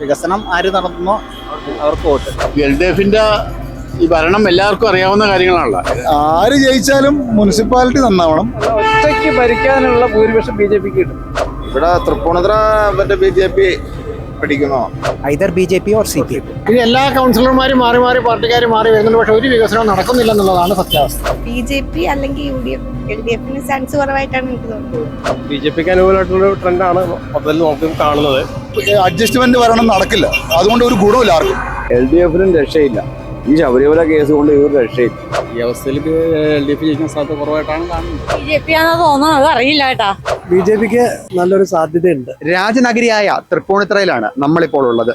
വികസനം ആര് നടത്തുന്നോ അവർക്ക് വോട്ട്. എൽ ഡി എഫിന്റെ ഈ ഭരണം എല്ലാവർക്കും അറിയാവുന്ന കാര്യങ്ങളാണല്ലോ. ആര് ജയിച്ചാലും മുനിസിപ്പാലിറ്റി നന്നാവണം. ഒറ്റയ്ക്ക് ഭരിക്കാനുള്ള ഭൂരിപക്ഷം ബി ജെ പിക്ക് കിട്ടും. ഇവിടെ തൃപ്പൂണിത്തുറ മറ്റേ B J P പിടിക്കുന്നോ either B J P or C P ഇത് ഇനി എല്ലാ കൗൺസിലർമാരും മാറി മാറി പാർട്ടിക്കാർ മാറി വരുന്നുണ്ട്. പക്ഷെ ഒരു വികസനവും നടക്കുന്നില്ല എന്നുള്ളതാണ് സത്യാവസ്ഥ. ബി ജെ പി അല്ലെങ്കിൽ U D F L D എഫിന് ചാൻസ് കുറവായിട്ടാണ് എനിക്ക് തോന്നുന്നത്. ബി ജെ പിക്ക് അനുകൂലമായിട്ടുള്ള ട്രെൻഡാണ് മൊത്തത്തിൽ നമുക്ക് കാണുന്നത്. അഡ്ജസ്റ്റ്മെന്റ് വരണം നടക്കില്ല. അതുകൊണ്ട് ഒരു ഗുണമില്ല ആർക്കും. എൽ ഡി എഫിനും രക്ഷയില്ല. ഈ ശബരിമല കേസ് കൊണ്ട് ഇവർ രക്ഷയില്ല. ഈ അവസ്ഥയിൽ എൽ ഡി എഫ് ജയിക്കാൻ സാധ്യത കുറവായിട്ടാണ് കാണുന്നത്. ബി ജെ പി ആണെന്ന് തോന്നുന്നത് അത് അറിയില്ല കേട്ടാ. ബി ജെ പിക്ക് നല്ലൊരു സാധ്യതയുണ്ട്. രാജനഗരിയായ തൃപ്പൂണിത്തറയിലാണ് നമ്മളിപ്പോൾ ഉള്ളത്.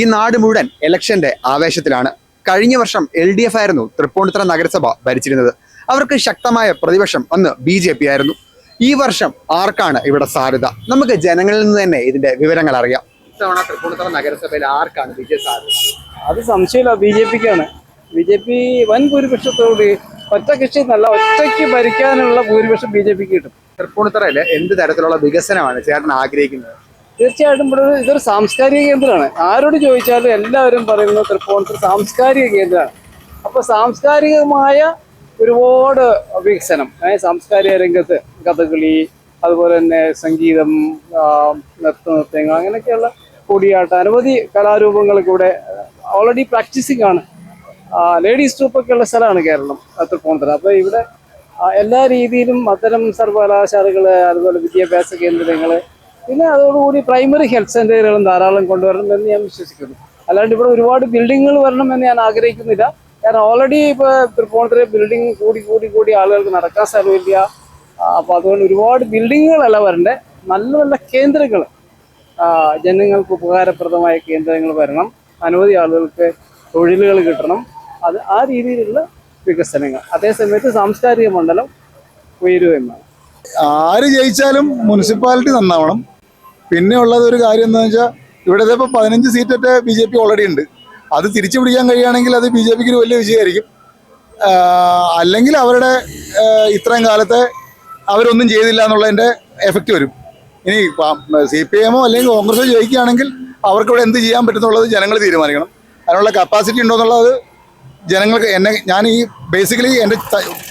ഈ നാട് മുഴുവൻ ഇലക്ഷന്റെ ആവേശത്തിലാണ്. കഴിഞ്ഞ വർഷം എൽ ഡി എഫ് ആയിരുന്നു തൃപ്പൂണിത്തറ നഗരസഭ ഭരിച്ചിരുന്നത്. അവർക്ക് ശക്തമായ പ്രതിപക്ഷം അന്ന് ബി ജെ പി ആയിരുന്നു. ഈ വർഷം ആർക്കാണ് ഇവിടെ സാധ്യത? നമുക്ക് ജനങ്ങളിൽ നിന്ന് തന്നെ ഇതിന്റെ വിവരങ്ങൾ അറിയാം. ഇത്തവണ തൃപ്പൂണിത്തറ നഗരസഭയിൽ ആർക്കാണ് വിജയ സാധ്യത? അത് സംശയമില്ല ബി ജെ പിക്കാണ്. ബി ജെ പി വൻ ഭൂരിപക്ഷത്തോടെ ഒറ്റ കക്ഷി നല്ല ഒറ്റയ്ക്ക് ഭരിക്കാനുള്ള ഭൂരിപക്ഷം ബി ജെ പിക്ക് കിട്ടും. തൃപ്പൂണിത്തറയിൽ എന്ത് തരത്തിലുള്ള വികസനമാണ് ചേട്ടൻ ആഗ്രഹിക്കുന്നത്? തീർച്ചയായിട്ടും ഇവിടെ ഇതൊരു സാംസ്കാരിക കേന്ദ്രമാണ്. ആരോട് ചോദിച്ചാലും എല്ലാവരും പറയുന്നത് തൃപ്പൂണിത്തുറ സാംസ്കാരിക കേന്ദ്രമാണ്. അപ്പോൾ സാംസ്കാരികമായ ഒരുപാട് വികസനം സാംസ്കാരിക രംഗത്ത് കഥകളി അതുപോലെ തന്നെ സംഗീതം നൃത്ത നൃത്യങ്ങൾ അങ്ങനെയൊക്കെയുള്ള കൂടിയാട്ടം അനവധി കലാരൂപങ്ങളൊക്കെ ഇവിടെ ഓൾറെഡി പ്രാക്ടീസിങ് ആണ്. ലേഡീസ് ട്രൂപ്പൊക്കെ ഉള്ള സ്ഥലമാണ് കേരളം തൃപ്പൂണിത്തുറ അപ്പോൾ ഇവിടെ എല്ലാ രീതിയിലും അത്തരം സർവകലാശാലകൾ അതുപോലെ വിദ്യാഭ്യാസ കേന്ദ്രങ്ങൾ പിന്നെ അതോടുകൂടി പ്രൈമറി ഹെൽത്ത് സെന്ററുകളും ധാരാളം കൊണ്ടുവരണം എന്ന് ഞാൻ വിശ്വസിക്കുന്നു. അല്ലാണ്ട് ഇവിടെ ഒരുപാട് ബിൽഡിങ്ങുകൾ വരണം എന്ന് ഞാൻ ആഗ്രഹിക്കുന്നില്ല. കാരണം ഓൾറെഡി ഇപ്പോൾ തൃപ്പൂണിത്തുറ ബിൽഡിംഗ് കൂടി കൂടി കൂടി ആളുകൾക്ക് നടക്കാൻ സ്ഥലമില്ല. അപ്പോൾ അതുകൊണ്ട് ഒരുപാട് ബിൽഡിങ്ങുകളല്ല വരണ്ടേ. നല്ല നല്ല കേന്ദ്രങ്ങൾ ജനങ്ങൾക്ക് ഉപകാരപ്രദമായ കേന്ദ്രങ്ങൾ വരണം. അനവധി ആളുകൾക്ക് തൊഴിലുകൾ കിട്ടണം. അത് ആ രീതിയിലുള്ള വികസനങ്ങൾ. അതേസമയത്ത് സാംസ്കാരിക മണ്ഡലം ഉയരുകയും എന്നാണ്. ആര് ജയിച്ചാലും മുനിസിപ്പാലിറ്റി നന്നാവണം. പിന്നെ ഉള്ളത് ഒരു കാര്യം എന്താണെന്ന് വെച്ചാൽ ഇവിടെ ഇപ്പോൾ പതിനഞ്ച് സീറ്റൊക്കെ ബി ജെ പി ഓൾറെഡി ഉണ്ട്. അത് തിരിച്ചു പിടിക്കാൻ കഴിയുകയാണെങ്കിൽ അത് ബി ജെ പിക്ക് വലിയ വിജയമായിരിക്കും. അല്ലെങ്കിൽ അവരുടെ ഇത്രയും കാലത്തെ അവരൊന്നും ചെയ്തില്ല എന്നുള്ളതിന്റെ എഫക്റ്റ് വരും. ഇനി സി പി എമ്മോ അല്ലെങ്കിൽ കോൺഗ്രസോ ജയിക്കുകയാണെങ്കിൽ അവർക്ക് ഇവിടെ എന്ത് ചെയ്യാൻ പറ്റുന്നുള്ളത് ജനങ്ങൾ തീരുമാനിക്കണം. അതിനുള്ള കപ്പാസിറ്റി ഉണ്ടോ എന്നുള്ളത് ജനങ്ങൾക്ക് എന്നെ ഞാൻ ഈ ബേസിക്കലി എന്റെ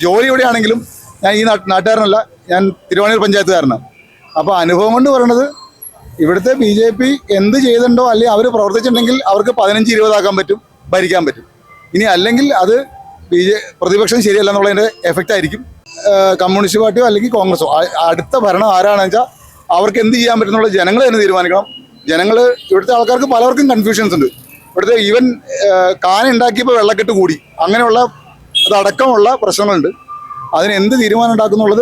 ജോലി എവിടെയാണെങ്കിലും ഞാൻ ഈ നാട്ട് നാട്ടുകാരനല്ല ഞാൻ തിരുവണ്ണൂർ പഞ്ചായത്തുകാരനാണ്. അപ്പോൾ അനുഭവം കൊണ്ട് പറയണത് ഇവിടുത്തെ ബി ജെ പി എന്ത് ചെയ്തിട്ടുണ്ടോ അല്ലെങ്കിൽ അവർ പ്രവർത്തിച്ചിട്ടുണ്ടെങ്കിൽ അവർക്ക് പതിനഞ്ച് ഇരുപതാക്കാൻ പറ്റും ഭരിക്കാൻ പറ്റും. ഇനി അല്ലെങ്കിൽ അത് ബി ജെ പ്രതിപക്ഷം ശരിയല്ല എന്നുള്ളതിന്റെ എഫക്റ്റ് ആയിരിക്കും. കമ്മ്യൂണിസ്റ്റ് പാർട്ടിയോ അല്ലെങ്കിൽ കോൺഗ്രസോ അടുത്ത ഭരണം ആരാണെന്ന് വെച്ചാൽ അവർക്ക് എന്ത് ചെയ്യാൻ പറ്റുന്നുള്ള ജനങ്ങൾ തന്നെ തീരുമാനിക്കണം. ജനങ്ങൾ ഇവിടുത്തെ ആൾക്കാർക്ക് പലർക്കും കൺഫ്യൂഷൻസ് ഉണ്ട്. ഇവിടുത്തെ ഈവൻ കാന ഉണ്ടാക്കിയപ്പോൾ വെള്ളക്കെട്ട് കൂടി. അങ്ങനെയുള്ള അതടക്കമുള്ള പ്രശ്നങ്ങളുണ്ട്. അതിന് എന്ത് തീരുമാനം ഉണ്ടാക്കുന്നുള്ളത്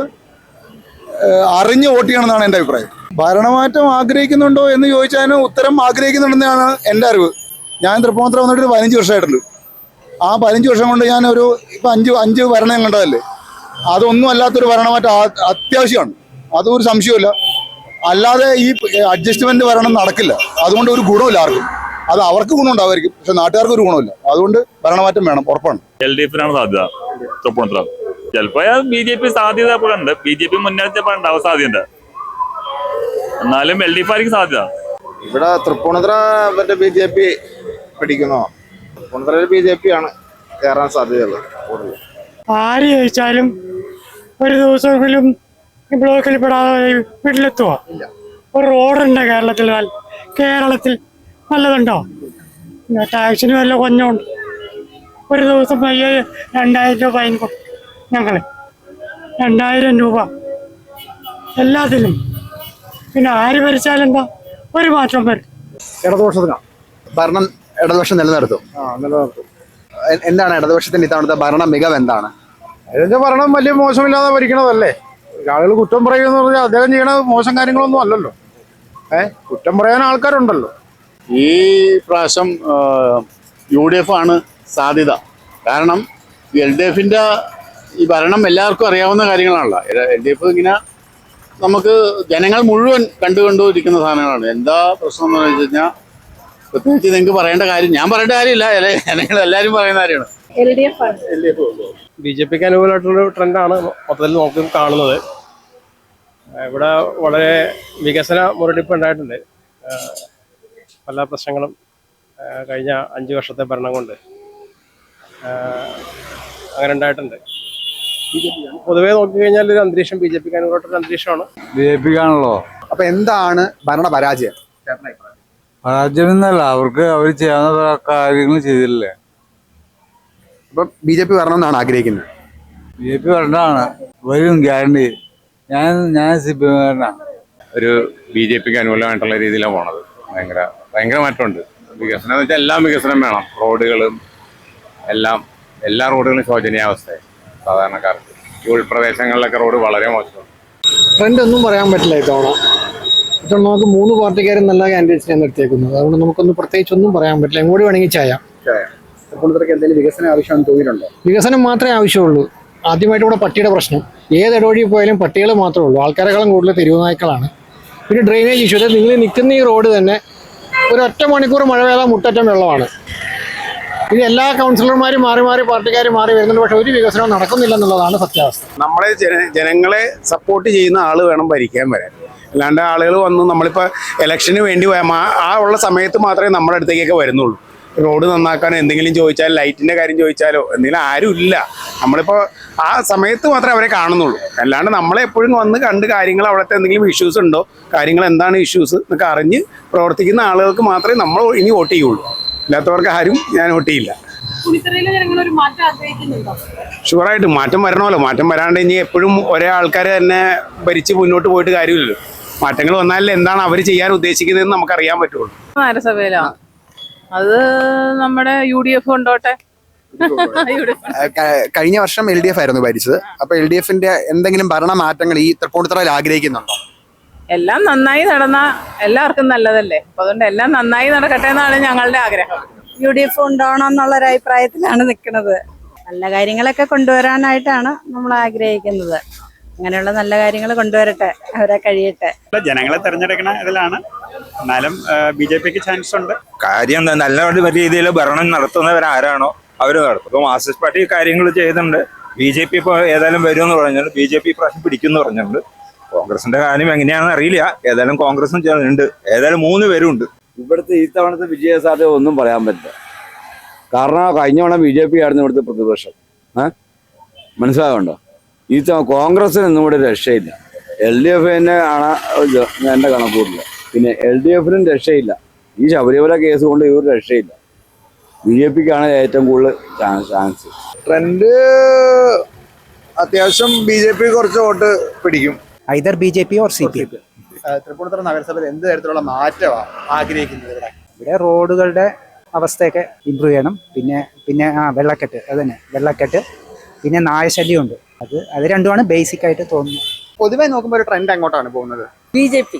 അറിഞ്ഞ് വോട്ട് ചെയ്യണമെന്നാണ് എന്റെ അഭിപ്രായം. ഭരണമാറ്റം ആഗ്രഹിക്കുന്നുണ്ടോ എന്ന് ചോദിച്ചാൽ ഉത്തരം ആഗ്രഹിക്കുന്നുണ്ടെന്നാണ് എന്റെ അറിവ്. ഞാൻ തൃപ്പൂണിത്തുറ വന്നിട്ട് പതിനഞ്ച് വർഷമായിട്ടുണ്ട്. ആ പതിനഞ്ച് വർഷം കൊണ്ട് ഞാൻ ഒരു ഇപ്പം അഞ്ച് അഞ്ച് ഭരണം കണ്ടതല്ലേ? അതൊന്നും അല്ലാത്തൊരു ഭരണമാറ്റം അത്യാവശ്യമാണ്. അതൊരു സംശയമില്ല അല്ലാതെ ഈ അഡ്ജസ്റ്റ്മെന്റ് ഭരണം നടക്കില്ല. അതുകൊണ്ട് ഒരു ഗുണമില്ല ആർക്കും. അത് അവർക്ക് ഗുണം ഉണ്ടാവുമായിരിക്കും പക്ഷെ നാട്ടുകാർക്ക് ഒരു ഗുണമില്ല. അതുകൊണ്ട് ഭരണമാറ്റം വേണം ഉറപ്പാണ്. എൽ ഡി എഫിനാണ് സാധ്യത. തൃപ്പൂണിത്തുറ ചിലപ്പോ ബി ജെ പി സാധ്യത ഉണ്ട് ബി ജെ പി മുന്നേറ്റ ഉണ്ടാവാൻ സാധ്യത എന്നാലും എൽ ഡി എഫ് ആയിരിക്കും സാധ്യത. ഇവിടെ തൃപ്പൂണിത്ര മറ്റേ ബി ജെ പി പിടിക്കുന്നോ. തൃപ്പൂണിത്ര ബി ജെ പി ആണ് കയറാൻ സാധ്യതയുള്ളത്. കൂടുതൽ ആര് ജയിച്ചാലും ഒരു ദിവസമെങ്കിലും ബ്ലോക്കിൽ പെടാതെ വീട്ടിലെത്തുക ഒരു റോഡുണ്ട് കേരളത്തിൽ കേരളത്തിൽ നല്ലതുണ്ടോ ടാക്സിന് വല്ല കൊഞ്ഞുണ്ട്. ഒരു ദിവസം പയ്യെ രണ്ടായിരം രൂപ ഫൈൻ കൊടുക്കും ഞങ്ങൾ രണ്ടായിരം രൂപ. എല്ലാത്തിലും. പിന്നെ ആര് ഭരിച്ചാലെന്താ? ഒരു മാറ്റം വരും. ഇടതുപക്ഷത്തിനാ? ഭരണം ഇടതുപക്ഷം നിലനിർത്തും. നിലനിർത്തും. എന്താണ് ഇടതുപക്ഷത്തിന്റെ ഇത്തവണത്തെ ഭരണ മികവ് എന്താണ്? അതിന്റെ ഭരണം വലിയ മോശമില്ലാതെ ഭരിക്കണതല്ലേ? ആളുകൾ കുറ്റം പറയുമെന്ന് പറഞ്ഞാൽ അദ്ദേഹം ചെയ്യണ മോശം കാര്യങ്ങളൊന്നും അല്ലല്ലോ. ഏഹ് കുറ്റം പറയാൻ ആൾക്കാരുണ്ടല്ലോ. ഈ പ്രാവശ്യം യു ഡി എഫ് ആണ് സാധ്യത. കാരണം എൽ ഡി എഫിന്റെ ഈ ഭരണം എല്ലാവർക്കും അറിയാവുന്ന കാര്യങ്ങളാണല്ലോ. എൽ ഡി എഫ് ഇങ്ങനെ നമുക്ക് ജനങ്ങൾ മുഴുവൻ കണ്ടു കണ്ടുകൊണ്ടിരിക്കുന്ന സാധനങ്ങളാണ്. എന്താ പ്രശ്നം എന്ന് വെച്ച് കഴിഞ്ഞാൽ പ്രത്യേകിച്ച് നിങ്ങൾക്ക് പറയേണ്ട കാര്യം ഞാൻ പറയേണ്ട കാര്യമില്ല. ജനങ്ങൾ എല്ലാവരും പറയുന്ന കാര്യമാണ്. ബി ജെ പിക്ക് അനുകൂലമായിട്ടുള്ള ട്രെൻഡാണ് മൊത്തത്തിൽ നമുക്ക് കാണുന്നത്. ഇവിടെ വളരെ വികസന മുരടിപ്പ് ഉണ്ടായിട്ടുണ്ട്. പല പ്രശ്നങ്ങളും കഴിഞ്ഞ അഞ്ച് വർഷത്തെ ഭരണം കൊണ്ട് അങ്ങനെ ഉണ്ടായിട്ടുണ്ട്. പൊതുവേ നോക്കിക്കഴിഞ്ഞാൽ ഒരു അന്തരീക്ഷം ബി ജെ പിക്ക് അനുകൂലമായിട്ടൊരു അന്തരീക്ഷമാണ്. ബി ജെ പിക്കാണല്ലോ. അപ്പൊ എന്താണ് ഭരണ പരാജയം? പരാജയം എന്നല്ല അവർക്ക് അവർ ചെയ്യാവുന്ന കാര്യങ്ങൾ ചെയ്തില്ലേ? അപ്പൊ ബി ജെ പി വരണം എന്നാണ് ആഗ്രഹിക്കുന്നത്. ബി ജെ പി വരണ്ടാണ്. വരും ഗ്യാരണ്ടി. ഞാൻ ഞാൻ സി പി എമ്മുകാരനാണ് ഒരു ബി ജെ പിക്ക് അനുകൂലമായിട്ടുള്ള രീതിയിലാണ് പോണത്. ഭയങ്കര ഭയങ്കര മാറ്റമുണ്ട്. വികസനം എന്ന് വെച്ചാൽ എല്ലാം വികസനം വേണം. റോഡുകളും എല്ലാം എല്ലാ റോഡുകളും ശോചനീയാവസ്ഥയായി സാധാരണക്കാർക്ക്. ഈ ഉൾപ്രദേശങ്ങളിലൊക്കെ റോഡ് വളരെ മോശമാണ്. ട്രെൻഡ് ഒന്നും പറയാൻ പറ്റില്ല ഇത്തവണ. ഇത്തവണ നമുക്ക് മൂന്ന് പാർട്ടിക്കാരും നല്ല കാൻഡിഡേറ്റ്സിനെ നിർത്തിയേക്കുന്നത്. അതുകൊണ്ട് നമുക്കൊന്നും പ്രത്യേകിച്ച് ഒന്നും പറയാൻ പറ്റില്ല. എങ്ങോട്ട് വേണമെങ്കിൽ ചായ വികസനം ആവശ്യമാണെന്ന് തോന്നിയിട്ടുണ്ടോ? വികസനം മാത്രമേ ആവശ്യമുള്ളൂ. ആദ്യമായിട്ട് ഇവിടെ പട്ടിയുടെ പ്രശ്നം. ഏത് ഇടവഴി പോയാലും പട്ടികൾ മാത്രമേ ഉള്ളൂ. ആൾക്കാരെക്കാളും കൂടുതൽ തെരുവുനായ്ക്കളാണ്. പിന്നെ ഡ്രെയിനേജ് ഇഷ്യൂ അതായത് നിങ്ങൾ നിൽക്കുന്ന ഈ റോഡ് തന്നെ ഒരു ഒറ്റ മണിക്കൂർ മഴ പെയ്താൽ മുട്ടറ്റം വെള്ളമാണ്. ഇത് എല്ലാ കൗൺസിലർമാരും മാറി മാറി പാർട്ടിക്കാർ മാറി വരുന്നുണ്ട്. പക്ഷെ ഒരു വികസനവും നടക്കുന്നില്ല എന്നുള്ളതാണ് സത്യാവസ്ഥ. നമ്മളെ ജനങ്ങളെ സപ്പോർട്ട് ചെയ്യുന്ന ആൾ വേണം ഭരിക്കാൻ വരാൻ. അല്ലാണ്ട് ആളുകൾ വന്ന് നമ്മളിപ്പോൾ ഇലക്ഷന് വേണ്ടി ആ ഉള്ള സമയത്ത് മാത്രമേ നമ്മുടെ അടുത്തേക്കൊക്കെ വരുന്നുള്ളൂ. റോഡ് നന്നാക്കാനോ എന്തെങ്കിലും ചോദിച്ചാൽ ലൈറ്റിന്റെ കാര്യം ചോദിച്ചാലോ എന്തെങ്കിലും ആരും ഇല്ല. നമ്മളിപ്പോൾ ആ സമയത്ത് മാത്രമേ അവരെ കാണുന്നുള്ളൂ. അല്ലാണ്ട് നമ്മളെ എപ്പോഴും വന്ന് കണ്ട് കാര്യങ്ങൾ അവിടുത്തെ എന്തെങ്കിലും ഇഷ്യൂസ് ഉണ്ടോ? കാര്യങ്ങൾ എന്താണ് ഇഷ്യൂസ് എന്നൊക്കെ അറിഞ്ഞ് പ്രവർത്തിക്കുന്ന ആളുകൾക്ക് മാത്രമേ നമ്മൾ ഇനി വോട്ട് ചെയ്യുള്ളൂ. അല്ലാത്തവർക്ക് ആരും ഞാൻ വോട്ട് ചെയ്യില്ല. ഷുവറായിട്ട് മാറ്റം വരണമല്ലോ. മാറ്റം വരാണ്ട് ഇനി എപ്പോഴും ഒരേ ആൾക്കാർ തന്നെ ഭരിച്ച് മുന്നോട്ട് പോയിട്ട് കാര്യമില്ലല്ലോ. മാറ്റങ്ങൾ വന്നാലേ എന്താണ് അവർ ചെയ്യാൻ ഉദ്ദേശിക്കുന്നതെന്ന് നമുക്ക് അറിയാൻ പറ്റുള്ളൂ. നഗരസഭയിലാണ് അത് നമ്മുടെ യു ഡി എഫ് കൊണ്ടോട്ടെ. ക- കഴിഞ്ഞ വർഷം എൽ ഡി എഫ് ആയിരുന്നു ഭരിച്ചത്. അപ്പൊ എൽ ഡി എഫിന്റെ എന്തെങ്കിലും ഭരണ മാറ്റങ്ങൾ ഈ തൃപ്പൂണിത്തറയിൽ ആഗ്രഹിക്കുന്നുണ്ടോ? എല്ലാം നന്നായി നടന്ന എല്ലാവർക്കും നല്ലതല്ലേ? അപ്പൊ അതുകൊണ്ട് എല്ലാം നന്നായി നടക്കട്ടെ എന്നാണ് ഞങ്ങളുടെ ആഗ്രഹം. യു ഡി എഫ് ഉണ്ടാവണം എന്നുള്ള ഒരു അഭിപ്രായത്തിലാണ് നിൽക്കുന്നത്. നല്ല കാര്യങ്ങളൊക്കെ കൊണ്ടുവരാനായിട്ടാണ് നമ്മൾ ആഗ്രഹിക്കുന്നത്. അങ്ങനെയുള്ള നല്ല കാര്യങ്ങൾ കൊണ്ടുവരട്ടെ അവരെ കഴിയട്ടെ. ജനങ്ങളെ തെരഞ്ഞെടുക്കണ ഇതിലാണ്. എന്നാലും ബി ജെ പിക്ക് ചാൻസ് ഉണ്ട്. കാര്യം നല്ല രീതിയിൽ ഭരണം നടത്തുന്നവരാരാണോ? അവർ നടത്തും. ഇപ്പൊ മാർക്സിസ്റ്റ് പാർട്ടി കാര്യങ്ങൾ ചെയ്യുന്നുണ്ട്. ബി ജെ പി ഇപ്പോൾ ഏതായാലും വരുമെന്ന് പറഞ്ഞാൽ ബി ജെ പി പ്രാവശ്യം പിടിക്കുമെന്ന് പറഞ്ഞിട്ടുണ്ട്. കോൺഗ്രസിന്റെ കാര്യം എങ്ങനെയാണെന്ന് അറിയില്ല. ഏതായാലും കോൺഗ്രസും ചെയ്യുന്നുണ്ട്. ഏതായാലും മൂന്ന് പേരും ഉണ്ട് ഇവിടുത്തെ ഈ തവണത്തെ വിജയ സാധ്യത ഒന്നും പറയാൻ പറ്റില്ല. കാരണം കഴിഞ്ഞ തവണ ബി ജെ പി ആയിരുന്നു ഇവിടുത്തെ പ്രതിപക്ഷം. ഏഹ് മനസ്സിലാവുണ്ടോ ഈ തവണ കോൺഗ്രസിന് ഒന്നും കൂടെ രക്ഷയില്ല. എൽ ഡി എഫ് തന്നെ ആണ് എന്റെ കണക്കൂട്ടില്ല പിന്നെ എൽ ഡി എഫിനും രക്ഷയില്ല. ഈ ശബരിമല കേസ് കൊണ്ട് ഇവർ രക്ഷയില്ല. ബി ജെ പിക്കാണ് ഏറ്റവും കൂടുതൽ ചാൻസ് ട്രെൻഡ് അത്യാവശ്യം ബി ജെ പി കുറച്ച് വോട്ട് പിടിക്കും. Either B J P or C P Thrippunithura നഗരസഭയിൽ എന്ത് തരത്തിലുള്ള മാറ്റമാണ് ആഗ്രഹിക്കുന്നത് ഇവിടെ? ഇവിടെ റോഡുകളുടെ അവസ്ഥയൊക്കെ ഇമ്പ്രൂവ് ചെയ്യണം. പിന്നെ പിന്നെ ആ വെള്ളക്കെട്ട്. അത് തന്നെ. വെള്ളക്കെട്ട് പിന്നെ നായശല്യമുണ്ട്. അത് അത് രണ്ടുമാണ് ബേസിക് ആയിട്ട് തോന്നുന്നത്. പൊതുവെ നോക്കുമ്പോൾ ഒരു ട്രെൻഡ് അങ്ങോട്ടാണ് പോകുന്നത്. B J P.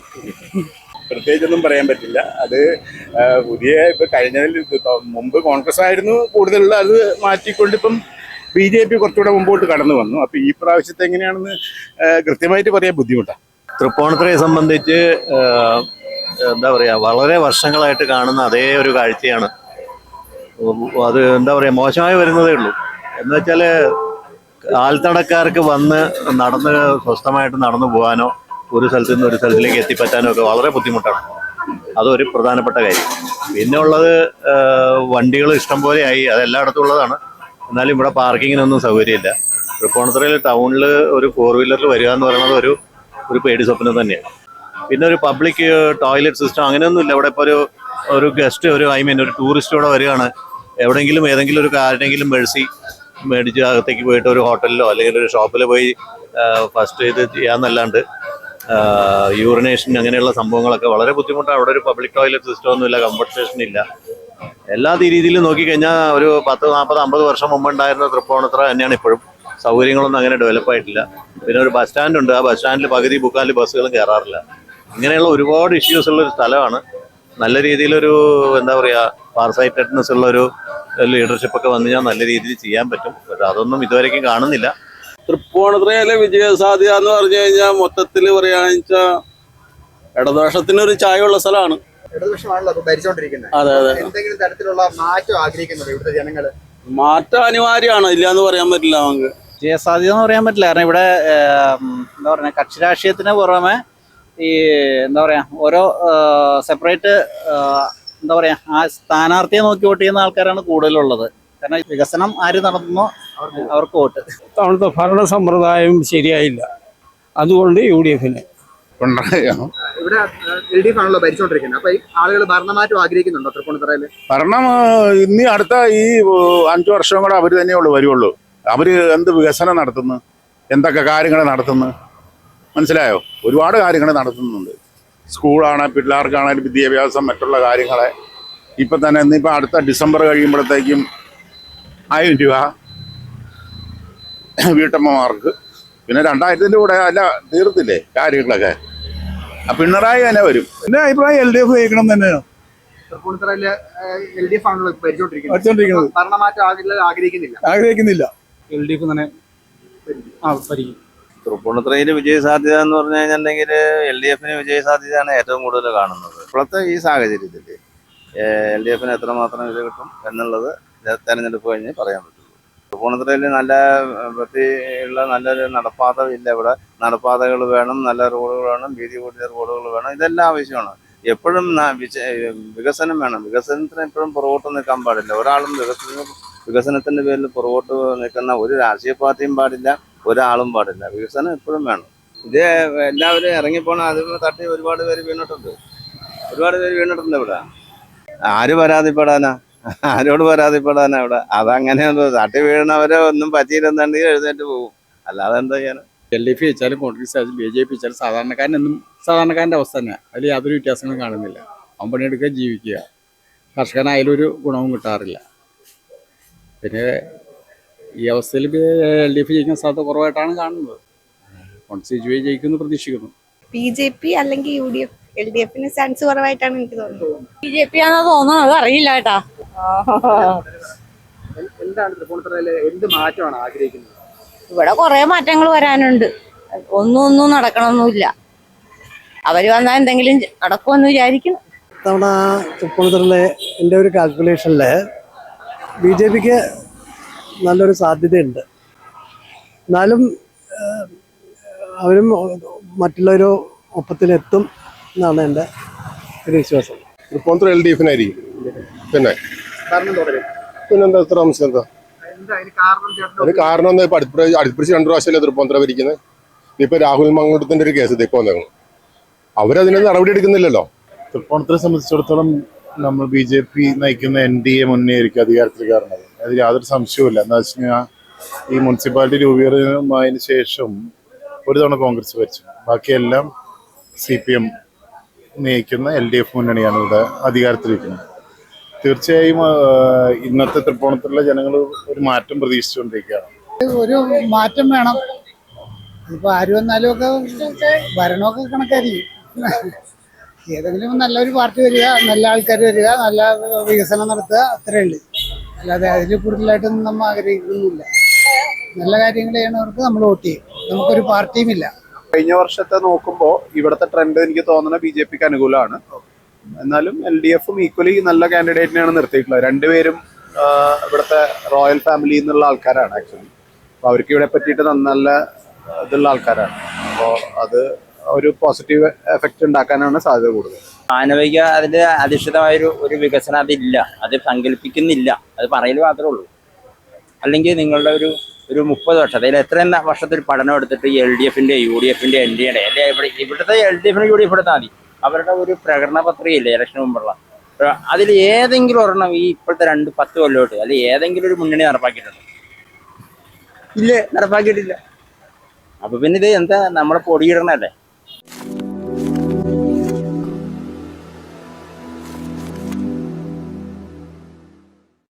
പ്രത്യേകിച്ചൊന്നും പറയാൻ പറ്റില്ല. അത് പുതിയ ഇപ്പൊ കഴിഞ്ഞതിൽ മുമ്പ് കോൺഗ്രസ് ആയിരുന്നു കൂടുതലുള്ള അത് മാറ്റിക്കൊണ്ട് ഇപ്പം ബി ജെ പി കുറച്ചുകൂടെ മുമ്പോട്ട് കടന്നു വന്നു. അപ്പൊ ഈ പ്രാവശ്യത്തെ എങ്ങനെയാണെന്ന് കൃത്യമായിട്ട് പറയാൻ ബുദ്ധിമുട്ടാണ് തൃപ്പൂണിത്തുറയെ സംബന്ധിച്ച് എന്താ പറയുക വളരെ വർഷങ്ങളായിട്ട് കാണുന്ന അതേ ഒരു കാഴ്ചയാണ്. അത് എന്താ പറയുക മോശമായി വരുന്നതേ ഉള്ളൂ. എന്ന് വെച്ചാൽ ആൽത്തടക്കാർക്ക് വന്ന് നടന്ന് സ്വസ്ഥമായിട്ട് നടന്നു പോകാനോ ഒരു സ്ഥലത്ത് നിന്ന് ഒരു സ്ഥലത്തിലേക്ക് എത്തിപ്പറ്റാനൊക്കെ വളരെ ബുദ്ധിമുട്ടാണ്. അതൊരു പ്രധാനപ്പെട്ട കാര്യം. പിന്നെ ഉള്ളത് വണ്ടികൾ ഇഷ്ടം പോലെ ആയി. അതെല്ലായിടത്തും ഉള്ളതാണ്. എന്നാലും ഇവിടെ പാർക്കിങ്ങിനൊന്നും സൗകര്യമില്ല. തൃപ്പൂണിത്തുറയിൽ ടൗണിൽ ഒരു ഫോർ വീലറിൽ വരിക എന്ന് പറയുന്നത് ഒരു ഒരു പേടി സ്വപ്നം തന്നെയാണ്. പിന്നെ ഒരു പബ്ലിക് ടോയ്ലറ്റ് സിസ്റ്റം അങ്ങനെയൊന്നുമില്ല. ഇവിടെ ഇപ്പോൾ ഒരു ഒരു ഗസ്റ്റ് ഒരു ഐ മീൻ ഒരു ടൂറിസ്റ്റ് ഇവിടെ വരികയാണ്. എവിടെയെങ്കിലും ഏതെങ്കിലും ഒരു ആരുടെങ്കിലും മേഴ്സി മേടിച്ച് അകത്തേക്ക് പോയിട്ട് ഒരു ഹോട്ടലിലോ അല്ലെങ്കിൽ ഒരു ഷോപ്പിൽ പോയി ഫസ്റ്റ് ഇത് ചെയ്യാന്നല്ലാണ്ട് യൂറിനേഷൻ അങ്ങനെയുള്ള സംഭവങ്ങളൊക്കെ വളരെ ബുദ്ധിമുട്ടാണ്. അവിടെ ഒരു പബ്ലിക് ടോയ്ലറ്റ് സിസ്റ്റം ഒന്നുമില്ല സ്റ്റേഷൻ ഇല്ല. എല്ലാ രീതിയിലും നോക്കിക്കഴിഞ്ഞാൽ ഒരു പത്ത് നാൽപ്പത് അമ്പത് വർഷം മുമ്പ് ഉണ്ടായിരുന്ന തൃപ്പൂണിത്തുറ തന്നെയാണ് ഇപ്പോഴും. സൗകര്യങ്ങളൊന്നും അങ്ങനെ ഡെവലപ്പ് ആയിട്ടില്ല. പിന്നെ ഒരു ബസ് സ്റ്റാൻഡ് ഉണ്ട്. ആ ബസ് സ്റ്റാൻഡിൽ പകുതി മുക്കാൽ ബസ്സുകളും കയറാറില്ല ഇങ്ങനെയുള്ള ഒരുപാട് ഇഷ്യൂസ് ഉള്ള ഒരു സ്ഥലമാണ്. നല്ല രീതിയിലൊരു എന്താ പറയുക ഫാർസൈറ്റഡ്നെസ് ഉള്ള ഒരു ലീഡർഷിപ്പ് ഒക്കെ വന്നു കഴിഞ്ഞാൽ നല്ല രീതിയിൽ ചെയ്യാൻ പറ്റും. പക്ഷെ അതൊന്നും ഇതുവരേക്കും കാണുന്നില്ല. തൃപ്പൂണിത്തുറയിലെ വിജയ സാധ്യത എന്ന് പറഞ്ഞു കഴിഞ്ഞാൽ മൊത്തത്തിൽ പറയുകയാണെന്ന് വെച്ചാൽ ഇടതുപക്ഷത്തിനൊരു ചായയുള്ള സ്ഥലമാണ്. അതെ അതെ. എന്തെങ്കിലും തരത്തിലുള്ള മാറ്റം ആഗ്രഹിക്കുന്നുണ്ട് ഇവിടുത്തെ ജനങ്ങൾ മാറ്റം അനിവാര്യമാണ്. ഇല്ല എന്ന് പറയാൻ പറ്റില്ല നമുക്ക്. ജയസാധ്യത എന്ന് പറയാൻ പറ്റില്ല. കാരണം ഇവിടെ എന്താ പറയുക കക്ഷി രാഷ്ട്രീയത്തിന് പുറമെ ഈ എന്താ പറയാ ഓരോ സെപ്പറേറ്റ് എന്താ പറയാ ആ സ്ഥാനാർത്ഥിയെ നോക്കി വോട്ട് ചെയ്യുന്ന ആൾക്കാരാണ് കൂടുതലുള്ളത്. കാരണം വികസനം ആര് നടത്തുന്നോ അവർക്ക് വോട്ട്. അവിടുത്തെ ഭരണ സമ്പ്രദായം ശരിയായില്ല. അതുകൊണ്ട് യു ഡി എഫിന് പിണറായിയാണോ ഇവിടെ എൽ ഡി എഫ് ആണല്ലോ ഭരിച്ചുകൊണ്ടിരിക്കുന്നത് അപ്പൊ ഈ ആളുകൾ ഭരണമാറ്റം ആഗ്രഹിക്കുന്നുണ്ടോ തൃപ്പൂണിത്തറയിൽ? ഭരണം ഇനി അടുത്ത ഈ അഞ്ചു വർഷം കൂടെ അവർ തന്നെയുള്ളൂ വരുള്ളൂ അവർ എന്ത് വികസനം നടത്തുന്നു? എന്തൊക്കെ കാര്യങ്ങൾ നടത്തുന്നു? മനസ്സിലായോ? ഒരുപാട് കാര്യങ്ങൾ നടത്തുന്നുണ്ട്. സ്കൂളാണ് പിള്ളേർക്കാണെങ്കിലും വിദ്യാഭ്യാസം മറ്റുള്ള കാര്യങ്ങളെ. ഇപ്പം തന്നെ ഇന്നിപ്പോൾ അടുത്ത ഡിസംബർ കഴിയുമ്പോഴത്തേക്കും ആയിരം രൂപ വീട്ടമ്മമാർക്ക്. പിന്നെ രണ്ടായിരത്തിന്റെ കൂടെ അല്ല തീർത്തില്ലേ കാര്യങ്ങളൊക്കെ. പിണറായി തന്നെ വരും. എന്റെ അഭിപ്രായം എൽ ഡി എഫ് ജയിക്കണം തന്നെയാണ്. ആഗ്രഹിക്കുന്നില്ല ആഗ്രഹിക്കുന്നില്ല. എൽ ഡി എഫ് തന്നെ ആ ഭരിക്കും തൃപ്പൂണിത്തുറയിൽ വിജയ സാധ്യത എന്ന് പറഞ്ഞു കഴിഞ്ഞിട്ടുണ്ടെങ്കിൽ എൽ ഡി എഫിന് വിജയ സാധ്യതയാണ് ഏറ്റവും കൂടുതൽ കാണുന്നത്. ഇപ്പോഴത്തെ ഈ സാഹചര്യത്തിൽ എൽ ഡി എഫിന് എത്രമാത്രം ഇത് കിട്ടും എന്നുള്ളത് തെരഞ്ഞെടുപ്പ് കഴിഞ്ഞ് പറയാൻ പറ്റുള്ളൂ. പൂണത്തറയിൽ നല്ല വൃത്തിയുള്ള നല്ലൊരു നടപ്പാത ഇല്ല ഇവിടെ. നടപ്പാതകൾ വേണം നല്ല റോഡുകൾ വേണം വീതി കൂടിയ റോഡുകൾ വേണം. ഇതെല്ലാം ആവശ്യമാണ്. എപ്പോഴും വികസനം വേണം. വികസനത്തിന് എപ്പോഴും പുറകോട്ട് നിൽക്കാൻ പാടില്ല. ഒരാളും വികസന വികസനത്തിന്റെ പേരിൽ പുറകോട്ട് നിൽക്കുന്ന ഒരു രാഷ്ട്രീയ പാർട്ടിയും പാടില്ല ഒരാളും പാടില്ല. വികസനം എപ്പോഴും വേണം. ഇത് എല്ലാവരും ഇറങ്ങിപ്പോണ നിന്ന് തട്ടി ഒരുപാട് പേര് വീണിട്ടുണ്ട്. ഒരുപാട് പേര് വീണിട്ടുണ്ട് ഇവിടെ. ആര് പരാതിപ്പെടാനാ? ആരോട് പരാതിപ്പെടാനാ ഇവിടെ? അതങ്ങനെ തട്ടി വീഴുന്നവരെ ഒന്നും പറ്റിയില്ലെന്നുണ്ടെങ്കിൽ എഴുന്നേറ്റ് പോകും അല്ലാതെ എന്താ ചെയ്യാൻ? എൽ ഡി എഫ് വെച്ചാലും കോൺഗ്രസ് ആയാലും ബി ജെ പി ജയിച്ചാലും സാധാരണക്കാരനെന്നും സാധാരണക്കാരന്റെ അവസ്ഥ തന്നെ. അതിൽ യാതൊരു വ്യത്യാസങ്ങളും കാണുന്നില്ല. അവൻ പണിയെടുക്കുക ജീവിക്കുക. കർഷകനായാലും ഒരു ഗുണവും കിട്ടാറില്ല. പിന്നെ ഈ അവസ്ഥയിൽ എൽ ഡി എഫ് ജയിക്കാൻ സാധ്യത കുറവായിട്ടാണ് കാണുന്നത്. കോൺഗ്രസ് ജയി ജയിക്കുമെന്ന് പ്രതീക്ഷിക്കുന്നു. ബി ജെ പി അല്ലെങ്കിൽ U D F L D എഫിന് ചാൻസ് കുറവായിട്ടാണ് എനിക്ക് തോന്നുന്നത്. ബി ജെ പി ആണെന്ന് തോന്നുന്നത് അറിയില്ല കേട്ടാ. എന്താണ് തൃപ്പൂണിത്തറയിൽ എന്ത് മാറ്റമാണ് ആഗ്രഹിക്കുന്നത്? ഇവിടെ കുറെ മാറ്റങ്ങൾ വരാനുണ്ട്. ഒന്നും ഒന്നും നടക്കണമെന്നില്ല അവർ വന്നാൽ എന്തെങ്കിലും നടക്കുമെന്ന് വിചാരിക്കുന്നു. തവണ തൃപ്പൂണിത്തുറയിലെ എന്റെ ഒരു കാൽക്കുലേഷനിൽ ബി ജെ പിക്ക് നല്ലൊരു സാധ്യതയുണ്ട്. എന്നാലും അവരും മറ്റുള്ളവരോ ഒപ്പത്തിലെത്തും എന്നാണ് എന്റെ ഒരു വിശ്വാസം. തൃപ്പൂണിത്തുറ എൽ ഡി എഫിനായിരിക്കും. പിന്നെ പിന്നെന്താ ഇത്ര അംശം എന്താ? എന്താ അതിന് കാരണം എന്താ? ഇപ്പൊ അടുപ്പിച്ച് അടുപ്പിച്ച് രണ്ടു പ്രാവശ്യമല്ലേ തൃപ്പൂണിത്തുറ ഭരിക്കുന്നത് ഇപ്പൊ രാഹുൽ മങ്ങോട്ടത്തിന്റെ ഒരു കേസ് ഇതൊക്കെ വന്നേക്കണം അവരതിന് നടപടി എടുക്കുന്നില്ലല്ലോ തൃപ്പൂണിത്തരെ സംബന്ധിച്ചിടത്തോളം നമ്മൾ ബി ജെ പി നയിക്കുന്ന എൻ ഡി എ മുന്നേ ആയിരിക്കും അധികാരത്തിൽ കയറുന്നത്. അതിൽ യാതൊരു സംശയവുമില്ല. എന്താ വെച്ച് കഴിഞ്ഞാൽ ഈ മുനിസിപ്പാലിറ്റി രൂപീകരണമായതിനു ശേഷം ഒരു തവണ കോൺഗ്രസ് ഭരിച്ചു. ബാക്കിയെല്ലാം സി പി എം നയിക്കുന്ന എൽ ഡി എഫ് മുന്നണിയാണ് ഇവിടെ അധികാരത്തിലിരിക്കുന്നത്. തീർച്ചയായും ഇന്നത്തെ തൃപ്പൂണിത്തുള്ള ജനങ്ങൾ ഒരു മാറ്റം പ്രതീക്ഷിച്ചുകൊണ്ടിരിക്കുകയാണ്. ഒരു മാറ്റം വേണം. ഇപ്പൊ ആര് വന്നാലും ഒക്കെ ഭരണമൊക്കെ കണക്കായിരിക്കും. ഏതെങ്കിലും നല്ലൊരു പാർട്ടി വരിക നല്ല ആൾക്കാർ വരിക നല്ല വികസനം നടത്തുക അത്രേ ഉള്ളൂ. അല്ലാതെ അതിൽ കൂടുതലായിട്ടൊന്നും നമ്മൾ ആഗ്രഹിക്കുന്നില്ല. നല്ല കാര്യങ്ങൾ ചെയ്യണവർക്ക് നമ്മൾ വോട്ട് ചെയ്യും. നമുക്കൊരു പാർട്ടിയും ഇല്ല കഴിഞ്ഞ വർഷത്തെ നോക്കുമ്പോൾ ഇവിടുത്തെ ട്രെൻഡ് എനിക്ക് തോന്നുന്നത് ബി ജെ പിക്ക് അനുകൂലമാണ്. എന്നാലും എൽ ഡി എഫും ഈക്വലി നല്ല കാൻഡിഡേറ്റിനെയാണ് നിർത്തിയിട്ടുള്ളത്. രണ്ടുപേരും ഇവിടുത്തെ റോയൽ ഫാമിലി എന്നുള്ള ആൾക്കാരാണ് ആക്ച്വലി അപ്പോൾ അവർക്ക് ഇവിടെ പറ്റിയിട്ട് നല്ല ഇതുള്ള ആൾക്കാരാണ്. അപ്പോൾ അത് ഒരു പോസിറ്റീവ് എഫക്റ്റ് ഉണ്ടാക്കാനാണ് സാധ്യത കൂടുതൽ. മാനവിക അതിന്റെ അധിഷ്ഠിതമായൊരു ഒരു വികസനം അതില്ല. അത് സങ്കല്പിക്കുന്നില്ല. അത് പറയൽ മാത്രമേ ഉള്ളൂ. അല്ലെങ്കിൽ നിങ്ങളുടെ ഒരു ഒരു മുപ്പത് വർഷത്തെ അതിൽ എത്രയും ഒരു പഠനം എടുത്തിട്ട് എൽ ഡി എഫിന്റെ യു ഡി എഫിന്റെ എൻ ഡി എയുടെ അല്ലെ ഇവിടെ ഇവിടുത്തെ എൽ ഡി എഫിന് യു ഡി എഫ് എടുത്താൽ മതി. അവരുടെ ഒരു പ്രകടന പത്രികയില്ലേ ഇലക്ഷന് മുമ്പുള്ള. അതിൽ ഏതെങ്കിലും ഒരെണ്ണം ഈ ഇപ്പോഴത്തെ രണ്ട് പത്ത് കൊല്ലോട്ട് അല്ലെങ്കിൽ ഏതെങ്കിലും ഒരു മുന്നണി നടപ്പാക്കിയിട്ടുണ്ട്? ഇല്ലേ നടപ്പാക്കിയിട്ടില്ല. അപ്പൊ പിന്നെ ഇത് എന്താ നമ്മളെ പൊടിയിടണല്ലേ